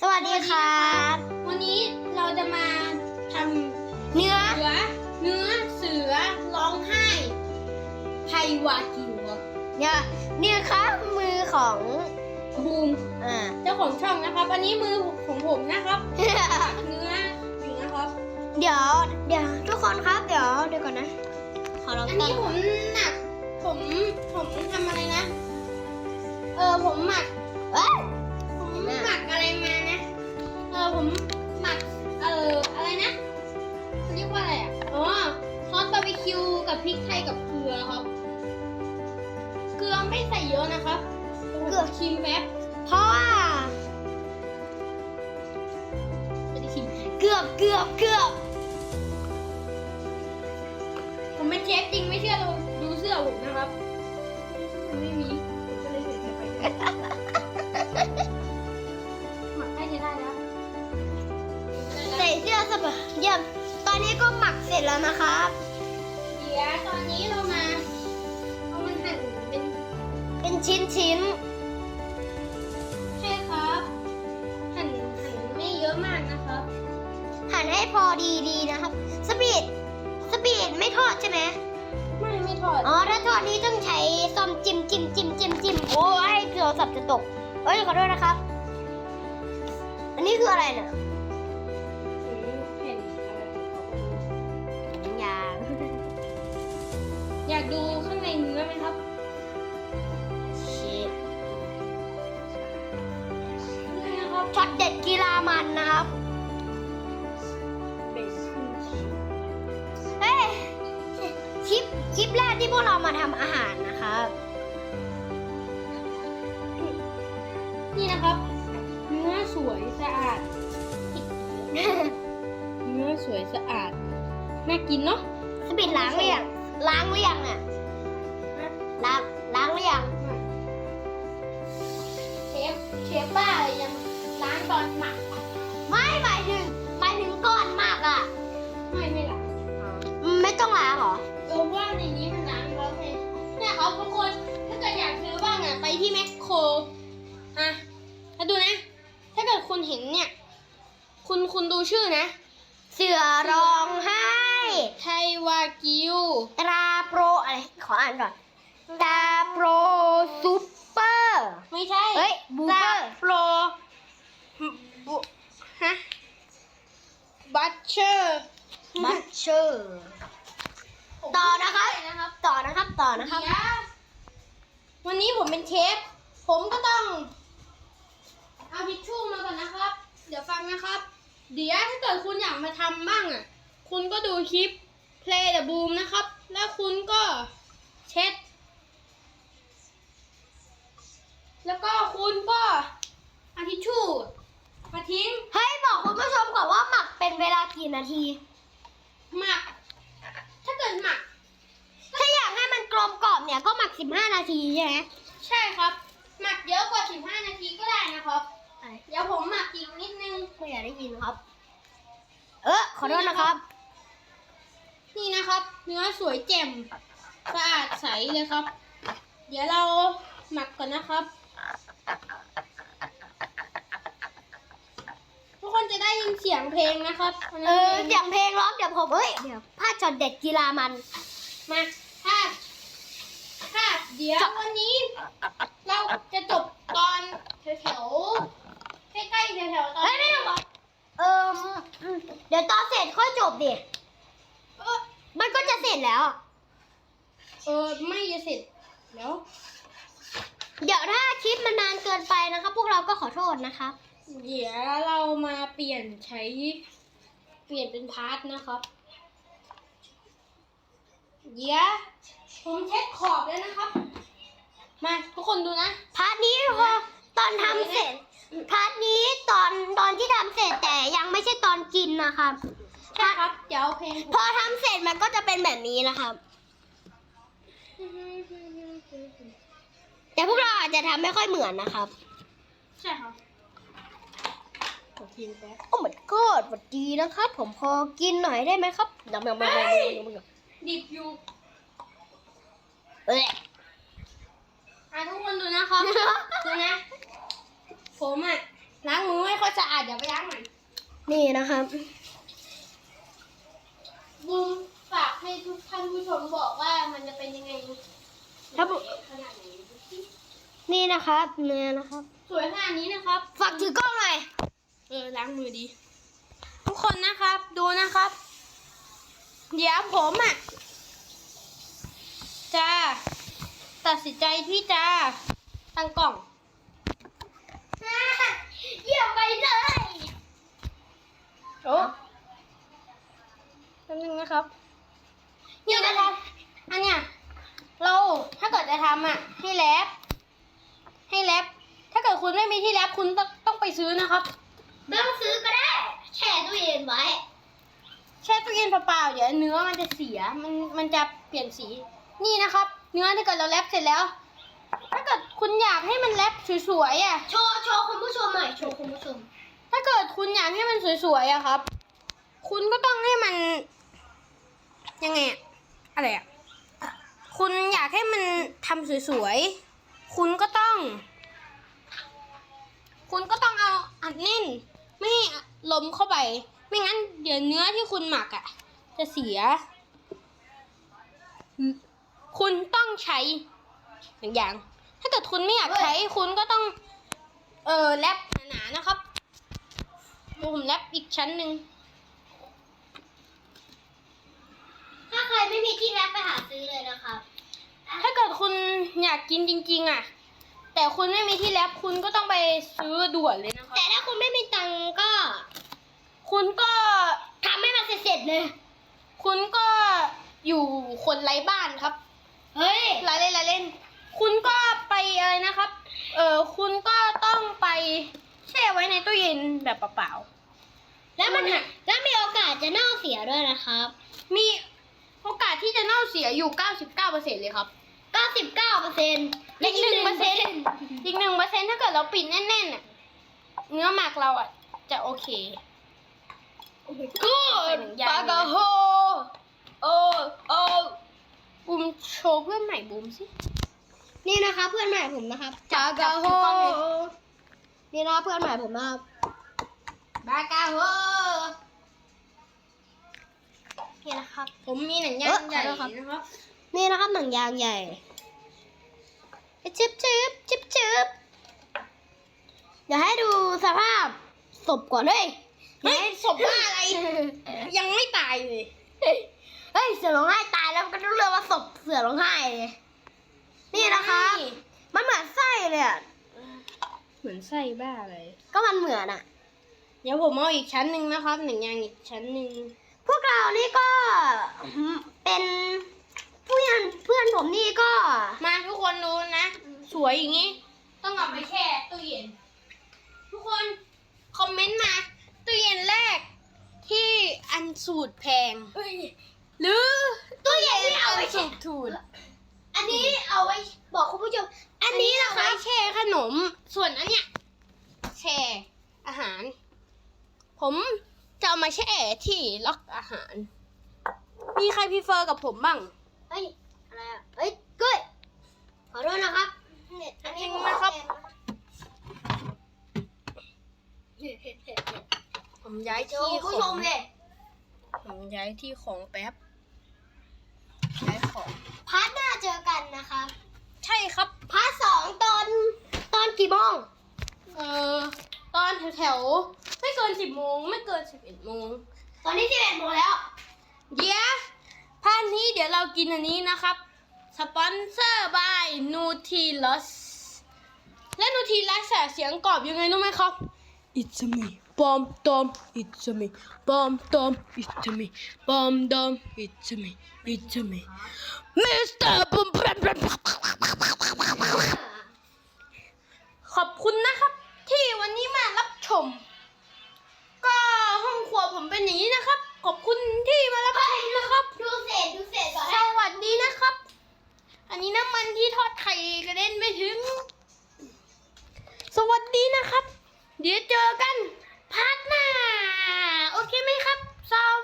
สวัสดีครับ วันนี้เราจะมาทำเนื้อเสือเนื้อเสือร้องไห้ไทยวากิวอะเนี่ยนี่ครับมือของบูมอ่า เจ้าของช่องนะครับ อันนี้มือของผมนะครับเนื้ออยู่นะครับ เดี๋ยวเดี๋ยวทุกคนครับเดี๋ยวเดี๋ยวก่อนนะ ขอลองอันตั้นี้งผมหนัก ผมผมทำอะไรนะ เออผมหมักเอ้ยผม หมักอะไรมานะ เออผมหมัก เอออะไรนะเขาเรียกว่าอะไรอะ อ๋อซอสบาร์บีคิวกับพริกไทยกับเกลือครับ เกลือไม่ใส่เยอะนะครับเกือบชิมแป๊บเพราะว่าไม่ได้ชิมเกือบเกือบเกือบผมเป็นเชฟจริงไม่เชื่อดูดูเสื้อผมนะครับมันไม่มีผมก็เลยใส่ไป บายเยี่ยม ตอนนี้ก็หมักเสร็จแล้วนะครับ เดี๋ยวตอนนี้เรามาเอามันหั่นเป็นเป็นชิ้นชิ้นใช่ครับ หั่นหั่นไม่เยอะมากนะครับๆหั่นให้พอดีดีๆนะครับ สปีด สปีดไม่ทอดใช่ไหมไม่ไม่ทอด อ๋อ ถ้าทอดนี้ต้องใช้ซ่อมจิ้มจิ้มจิ้มจิ้มจิ้มโอ้ยโทรศัพท์จะตก เอ้ยขอโทษนะครับ อันนี้คืออะไรเนี่ย ช็อตเด็ดกีฬามันนะครับเบสซิ่งชีสเฮ้ยคลิปคลิปแรกที่พวกเรามาทำอาหารนะครับ นี่นะครับ เนื้อสวยสะอาด เนื้อสวยสะอาด น่ากินเนาะสปีดล้างหรือยังล้างหรือยังอะล้างล้างหรือยังเชฟเชฟบ้าเลยยังล้าง ตอนหมักไม่หมายถึงหมายถึงก้อนมากอะ ไม่ไม่ล้างอืมไม่ต้องล้างเหรอเออว่าในนี้มันล้างแล้วไงเนี่ยครับทุกคนถ้าเกิดอยากซื้อบ้างอะไปที่แมคโครอะแล้วดูนะ ถ้าเกิดคุณเห็นเนี่ย คุณคุณดูชื่อนะ เสือร้องไห้ไทยวากิวตราโปรอะไรขออ่านก่อนตราโปรซูเปอร์ ไม่ใช่เฮ้ยบูเบอร์โปรบุฮะ บัตเชอร์บัตเชอร์ต่อนะครับนะครับต่อนะครับต่อนะครับเดี๋ยววันนี้ผมเป็นเชฟผมก็ต้อง เอาทิชชู่มาก่อนนะครับ เดี๋ยวฟังนะครับ เดี๋ยวถ้าเกิดคุณอยากมาทำบ้างอะ คุณก็ดูคลิป Play the Boom นะครับ แล้วคุณก็เช็ด แล้วก็คุณก็เอาทิชชู่ มาทิ้งให้บอกคุณผู้ชมก่อนว่าหมักเป็นเวลากี่นาที หมัก ถ้าเกิดหมัก ถ้าอยากให้มันกลมกล่อมเนี่ยก็หมัก 15 นาทีใช่ไหมใช่ครับ หมักเยอะกว่า 15 นาทีก็ได้นะครับ เดี๋ยวผมหมักอีกนิดนึงไม่อยากได้ยินครับ เออขอโทษนะครับ นี่นะครับ เนื้อสวยแจ่มสะอาดใสเลยครับ เดี๋ยวเราหมักก่อนนะครับ ทุกคนจะได้ยิน เสียงเพลงนะครับเออเสียงเพลงร้องเดี๋ยวผมเอ้ยเดี๋ยวพลาดช็อตเด็ดกีฬามันมาถ้าถ้าเดี๋ยววันนี้ เราจะจบตอนแถวๆใกล้ๆแถวๆตอนเฮ้ยไม่ต้องบอกเอออืมเดี๋ยวตอนเสร็จค่อยจบดิเออมันก็จะเสร็จแล้ว เออไม่จะเสร็จแล้วเดี๋ยวถ้าคลิปมันนานเกินไปนะครับ พวกเราก็ขอโทษนะครับ เดี๋ยวเรามาเปลี่ยนใช้ เปลี่ยนเป็นพาร์ทนะครับ เดี๋ยวผมเช็ดขอบแล้วนะครับ มาทุกคนดูนะ พาร์ทนี้พอตอนทำเสร็จ พาร์ทนี้ตอนตอนที่ทำเสร็จแต่ยังไม่ใช่ตอนกินนะครับ ใช่ครับ เดี๋ยวเอาเพลงพอทำเสร็จมันก็จะเป็นแบบนี้นะครับ แต่พวกเราอาจจะทำไม่ค่อยเหมือนนะครับ ขอเพลงแป๊บโอ้ my god สวัสดีนะครับ ผมพอกินหน่อยได้ไหมครับเดี๋ยวๆๆดิบอยู่เอ้ยอะทุกคนดูนะครับดูนะ ผมอะล้างมือไม่ค่อยสะอาดเดี๋ยวไปล้างใหม่นี่นะครับ บูมฝากให้ทุกท่านผู้ชมบอกว่ามันจะเป็นยังไงครับผม ขนาดไหนนี่นะครับ เนื้อนะครับ สวยขนาดนี้นะครับ ฝากถือกล้องหน่อย เออล้างมือดี ทุกคนนะครับดูนะครับ เดี๋ยวผมอะจะตัดสินใจที่จะตั้งกล่องเยี่ยมไปเลยโอ้แป๊บนึงนะครับนี่นะครับอันเนี้ยเราถ้าเกิดจะทำอะ ให้แรปให้แรปถ้าเกิดคุณไม่มีที่แรปคุณต้องต้องไปซื้อนะครับ ไม่ต้องซื้อก็ได้ แช่ตู้เย็นไว้ แช่ตู้เย็นเปล่าๆเดี๋ยวเนื้อมันจะเสีย มันมันจะเปลี่ยนสี นี่นะครับ เนื้อถ้าเกิดเราแรปเสร็จแล้ว ถ้าเกิดคุณอยากให้มันแรปสวยๆอะ โชว์โชว์คุณผู้ชมหน่อยโชว์คุณผู้ชม ถ้าเกิดคุณอยากให้มันสวยๆอะครับ คุณก็ต้องให้มัน ยังไงอะอะไรอะคุณอยากให้มันทำสวยๆ คุณก็ต้อง คุณก็ต้องเอาอัดแน่น ไม่ให้ลมเข้าไป ไม่งั้นเดี๋ยวเนื้อที่คุณหมักอะจะเสีย คุณต้องใช้หนึ่งอย่าง ถ้าเกิดคุณไม่อยากใช้คุณก็ต้อง เออแรปหนาๆนะครับดูผมแรปอีกชั้นหนึ่งถ้าใครไม่มีที่แรปไปหาซื้อเลยนะครับ ถ้าเกิดคุณอยากกินจริง ๆ อะ แต่คุณไม่มีที่แรปคุณก็ต้องไปซื้อด่วนเลยนะครับแต่ถ้าคุณไม่มีตัง ค์ก็คุณก็ทำให้มันเสร็จๆเลย คุณก็อยู่คนไร้บ้านครับ เฮ้ยรายเล่นรายเล่น คุณก็ไปอะไรนะครับ เออคุณก็ต้องไปแช่ไว้ในตู้เย็นแบบเปล่าแล้วมันแล้วมีโอกาสจะเน่าเสียด้วยนะครับๆมีโอกาสที่จะเน่าเสียอยู่ 99%เลยครับ 99เปอร์เซ็นต์อีกหนึ่งเปอร์เซ็นต์อีกหนึ่งเปอร์เซ็นต์ถ้าเกิดเราปิดแน่นๆน่ะเนื้อหมักเราอะจะโอเค กูปากาโฮโอ้โอ้บูมโชว์เพื่อนใหม่บูมสิ นี่นะคะเพื่อนใหม่ผมนะครับปากาโฮนี่นะเพื่อนใหม่ผมนะครับปากาโฮนี่นะครับ ผมมีหนังยางใหญ่เอ้อขอโทษครับนะครับ นี่นะครับหนังยางใหญ่จิบจิบจิบจิบเดี๋ยวให้ดูสภาพศพก่อนเฮ้ย เฮ้ยศพว่าอะไร ยังไม่ตายเลย เฮ้ยเสือร้องไห้ตายแล้วก็ต้องเรียกว่าศพเสือร้องไห้เลยนี่นะครับมันเหมือนไส้เลยอะเหมือนไส้บ้าเลยก็มันเหมือนอะเดี๋ยวผมเอาอีกชั้นหนึ่งนะครับหนังยางอีกชั้นหนึ่งพวกเรานี่ก็เป็นเพื่อนเพื่อนผมนี่ก็ มาทุกคนดูนะ สวยอย่างนี้ ต้องเอาไปแช่ตู้เย็น ทุกคนคอมเมนต์มา ตู้เย็นแรกที่อันสูตรแพง หรือตู้เย็นที่เอาไว้สูแช่ตรถูกอันนี้เอาไว้บอกคุณผู้ชม อันนี้นะคไว้รับแช่ขนม ส่วนอันเนี้ยแช่อาหาร ผมจะเอามาแช่ที่ล็อกอาหาร มีใครพรีเฟอร์กับผมบ้าง เฮ้ย อะไรอะ เฮ้ยกล้วยขอโทษนะครับเนี่ยอันนี้ผมนะครับ เห็นเห็นเห็น ผมย้ายโชที่ว์ขผู้อชงมเลยผมย้ายที่ของแป๊บย้ายของ พาร์ทหน้าเจอกันนะครับใช่ครับ พาร์ทสองตอนตอนกี่โมงเออตอนแถวๆไม่เกินสิบโมงไม่เกินสิบเอ็ดโมง ตอนนี้สิบเอ็ดโมงแล้ว เดี๋ยวพานนี้เดี๋ยวเรากินอันนี้นะครับ สปอนเซอร์บายนูทีลัสและนูทีลัสเสียงกรอบยังไงรู้ไหมครับ It's me ปอมตอม It's me ปอมตอม It's me ปอมดอม It's me It's me Mr. บุมขอบคุณนะครับ ที่วันนี้มารับชม ก็ห้องครัวผมเป็นอย่างนี้นะครับ ขอบคุณที่มารับชมนะครับ ดูเศษดูเศษก่อนสนะวัสดีนะครับ อันนี้น้ำมันที่ทอดไข่กระเด็นไปถึง สวัสดีนะครับ เดี๋ยวเจอกัน พาร์ทหน้า โอเคไหมครับสอง